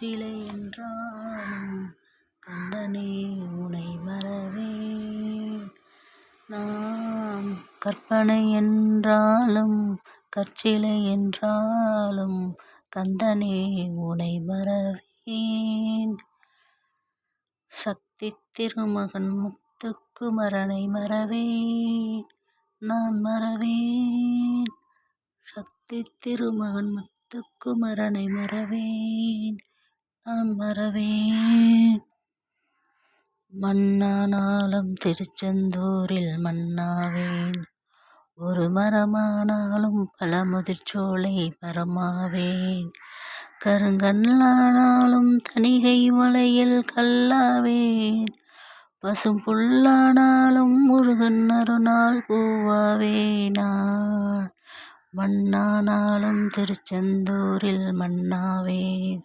கற்சிலை என்றாலும் கந்தனே உனை மறவேன் நாம் கற்பனை என்றாலும் கற்சிலை என்றாலும் கந்தனே உனை மறவேன். சக்தி திருமகன் முத்துக்குமரனை மறவேன் நான் மறவேன். சக்தி திருமகன் முத்துக்குமரனை மறவேன். நான் மறவேன். மண்ணானாலும் திருச்செந்தூரில் மண்ணாவேன் ஒரு மரமானாலும் பல முதிர்ச்சோலை மரமாவேன். கருங்கண்ணானாலும் தணிகை மலையில் கல்லாவேன். பசும் புல்லானாலும் முருகன் அருணால் பூவாவேனான். மண்ணானாலும் திருச்செந்தூரில் மண்ணாவேன்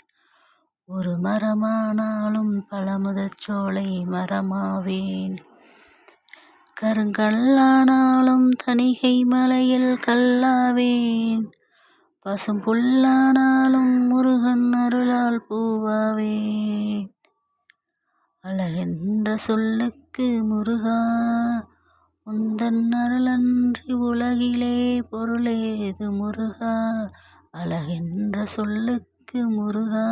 ஒரு மரமானாலும் பழமுதச்சோலை மரமாவேன். கருங்கல்லானாலும் தணிகை மலையில் கல்லாவேன். பசும் புல்லானாலும் முருகன் அருளால் பூவாவேன். அழகென்ற சொல்லுக்கு முருகா உந்தன் அருளன்றி உலகிலே பொருளேது முருகா அழகென்ற சொல்லுக்கு முருகா.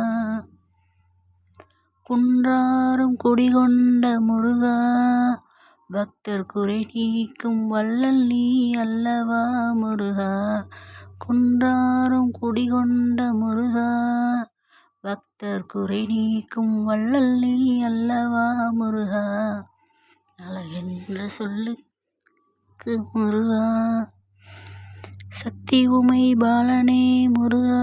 குன்றாரும் குடிகொண்ட முருகா பக்தர் குறை நீக்கும் வள்ளல் நீ அல்லவா முருகா? குன்றாரும் குடிகொண்ட முருகா பக்தர் குறை நீக்கும் வள்ளல் நீ அல்லவா முருகா? அழகென்ற சொல்லுக்கு முருகா சக்தி உமை பாலனே முருகா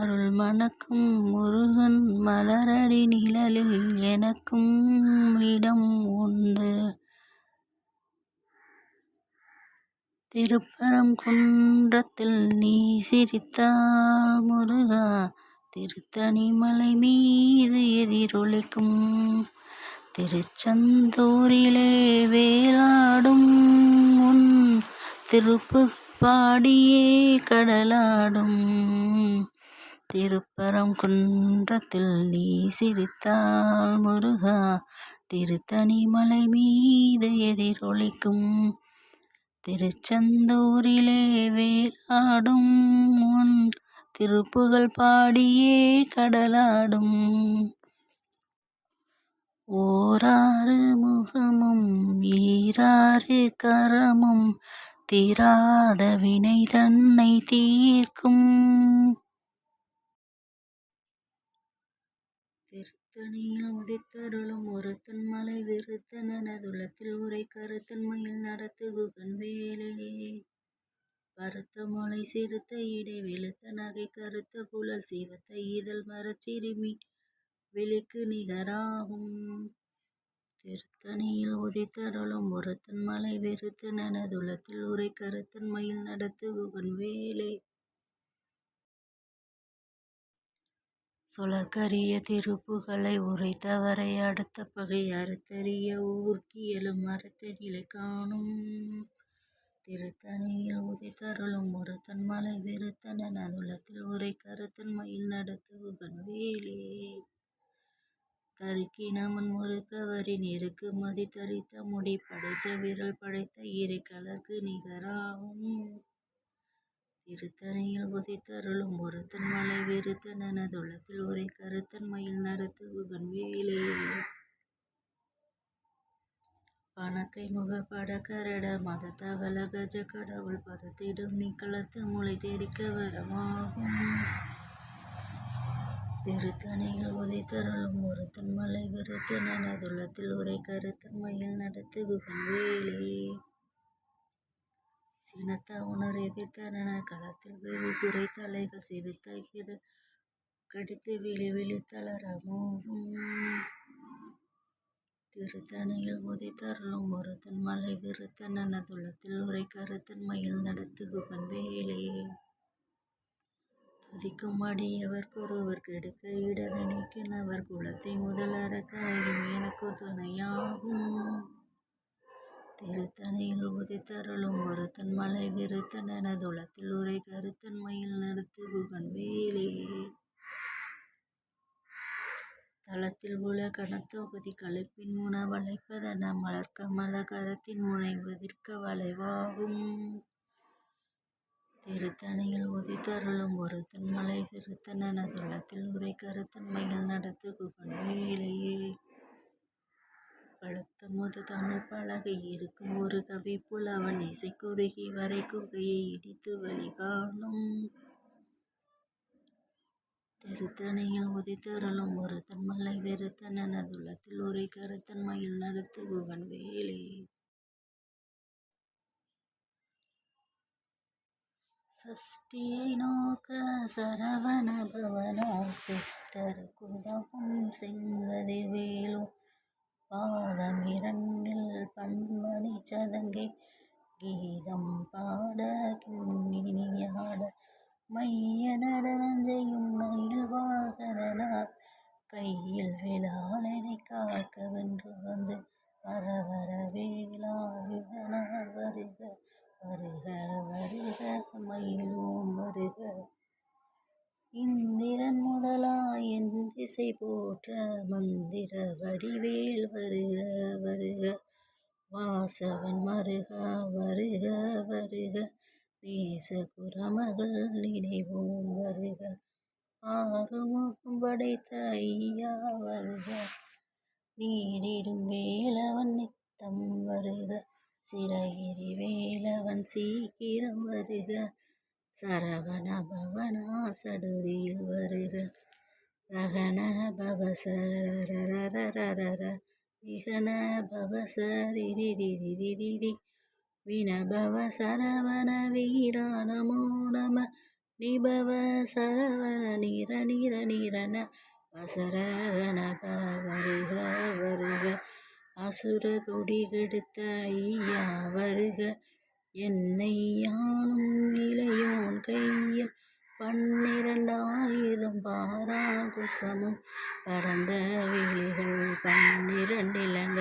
அருள் மணக்கும் முருகன் மலரடி நிழலில் எனக்கும் இடம் உண்டு. திருப்பரங்குன்றத்தில் நீ சிரித்தால் முருகா திருத்தணி மலை மீது எதிரொலிக்கும் திருச்செந்தூரிலே வேலாடும் உன் திருப்பு பாடியே கடலாடும். திருப்பரங்குன்றத்தில் நீ சிரித்தால் முருகா. திருத்தணி மலை மீது எதிரொலிக்கும் திருச்செந்தூரிலே வேலாடும் உன் திருப்புகழ் பாடியே கடலாடும். ஓராறு முகமும் ஈராறு கரமும் தீராத வினை தன்னை தீர்க்கும். திருத்தணியில் உதித்தருளும் ஒருத்தன் மலை விருத்தனதுலத்தில் உரை கருத்தன்மையில் நடத்து குகன் வேலே. பருத்த மொழி சிறுத்த இடை வெளுத்த நகை கருத்த குழல் சிவத்த இதழ் மரச்சிறுமி வெளிக்கு நிகராகும். திருத்தணியில் உதித்தருளும் ஒருத்தன் மலை வெறுத்து எனதுலத்தில் உரை கருத்தன்மையில் நடத்து குகன் வேலே. சொலற்கரிய திருப்புகளை உரைத்தவரை அடுத்த பகை அறுத்தறிய ஊர்க்கி எழும் அறுத்த நிலை காணும். திருத்தணியில் உதைத்தருளும் ஒருத்தன் மலை விருத்தன் அதுலத்தில் உரை கருத்தன் மயில் குகன் வேலே. தருக்கினமன் முறுக்கவரின் இருக்கு மதி தரித்த முடி படைத்த விரல் படைத்த இரு கலர்க்கு நிகராகும். திருத்தணியில் உதித்தருளும் ஒருத்தன் மலை விருத்தன் ஒரே உரை கருத்தன்மையில் நடத்து குகன் பணக்கை முக படகரட மத தவள கஜ கடவுள் பதத்திடும் நிக்களத்து முளை தெரிக்க வரமாகும். திருத்தணியில் உதைத்தருளும் ஒருத்தன் மலை விருத்தன் ஒரே உரை கருத்தன்மையில் நடத்து குகன் வேலே சினத்த உணர் எதிர்த்தன களத்தில் வெகு குறை தலைகள் கிடு கடித்து விழி விழி தளர மோதும். திருத்தணியில் உதித்தருளும் ஒருத்தன் மலை விருத்தன் எனதுள்ளத்தில் உரை கருத்தன் மயில் நடத்து குகன் வேலே. துதிக்கும் அடியவர் கொருவர் கெடுக்க இடர அவர் குலத்தை முதலற எனக்கு துணையாகும். திருத்தணியில் உதித்தருளும் ஒருத்தன் மலை விருத்தன் எனதுளத்தில் உரை கருத்தன் மயில் நடத்து குகன் வேலே. தளத்தில் உல கணத்தொகுதி கழிப்பின் உணவளைப்பதென மலர்க்கமல கரத்தின் முனைவதிர்க்க வளைவாகும். திருத்தணியில் உதித்தருளும் ஒருத்தன் மலை விருத்தன் எனதுள்ளத்தில் உரை கருத்தன் மயில் நடத்து குகன் வேலே. பழுத்த முது தமிழ் பலகை இருக்கும் ஒரு கவி புலவன் இசை குறுகி வரை குகையை இடித்து வழி காணும் உதித்தருளும் ஒருத்தன் மலை வெறுத்தன் எனதுள்ளத்தில் உரை கருத்தன் மயில் நடத்து வேலே. சஷ்டியை நோக்க சரவண பவனா சிஸ்டர் குதவும் செங்கதிர் வேலும் பாதம் இரண்டில் பன்மணி சதங்கை. கீதம் பாட கிண்கிணியாட மைய நடனஞ்செய்யும் மயில் வாகனார் கையில் விழாலனை காக்க வென்று வந்து வர வர வருக வருக வருக மயிலும் வருக. இந்த இசை போற்ற மந்திர வடிவேல் வருக வருக. வாசவன் மருக வருக வருக. நேச குரமகள் நினைவோம் வருக. ஆறுமுகம் படைத்த ஐயா வருக. நீரிடும் வேலவன் நித்தம் வருக. சிறகிரி வேலவன் சீக்கிரம் வருக. சரவண பவனா சடுதியில் வருக. ரகண பவசரரரரரர விகண பவசரிரிரிரிரிரி வினபவ சரவண வீரா நமோ நம நிபவ சரவண நிர நிர நிரண வசரகண வருக வருக அசுர கொடிகெடுத்த ஐயா வருக என்னை யானும் நிலையோன் கையில் பன்னிரண்டாயுதம் பாராகுசமும் பரந்த விழிகள் பன்னிரண்டிலங்க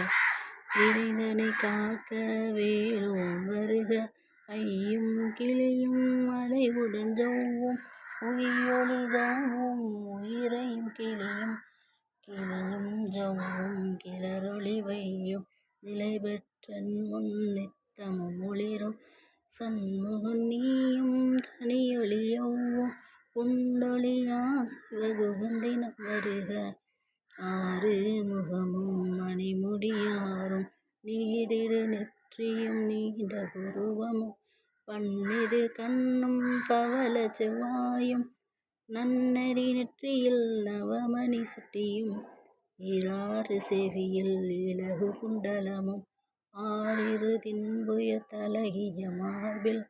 விரைந்தனை காக்க வேலும் வருக. ஐயும் கிளியும் அடைவுடன் ஜோவும் உயிரொளி ஜோவும் உயிரையும் கிளியும் கிளியும் ஜோவும் கிளரொளி வையும். நிலை பெற்றன் முன் நித்தமும் ஒளிரும் சண்முகன் நீயும் தனியொளியோவும் குண்டொளியாம் சிவகுகந்தினம் வருக. ஆறு முகமும் மணிமுடியாரும் நீரிடு நெற்றியும் நீண்ட குருவமும் பன்னிரு கண்ணும் பவள செவ்வாயும் நன்னறி நெற்றியில் நவமணி சுட்டியும் இராறு செவியில் இலகு குண்டலமும் ஆறிரு தின்புய தலகிய மார்பில்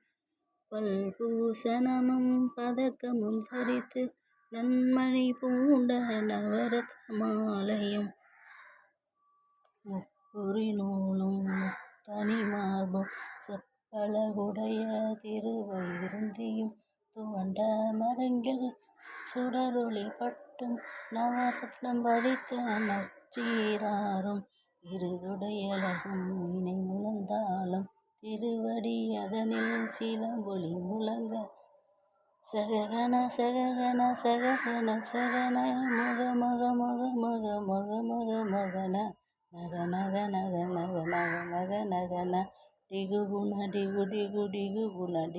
பல்பூசணமும் பதக்கமும் தரித்து நன்மணி பூண்ட நவரத்ன மாலையும் முப்புரி நூலும் தனி மார்பும் செப்பழகுடைய திருவயிருந்தியும் துவண்ட மரங்கில் சுடரொளி பட்டும் நவரத்னம் பதித்த நச்சீராரும் இருதுடையழகும் இணை முழந்தாளும் திருவடி அதனில் சிலம்பொலி முழங்க. சககன சககன சககன சகன மக மக மக மக மக மக மகன நக நக நக நக நக நக நகன டிகு குண டிகு டிகு டிகு குண டி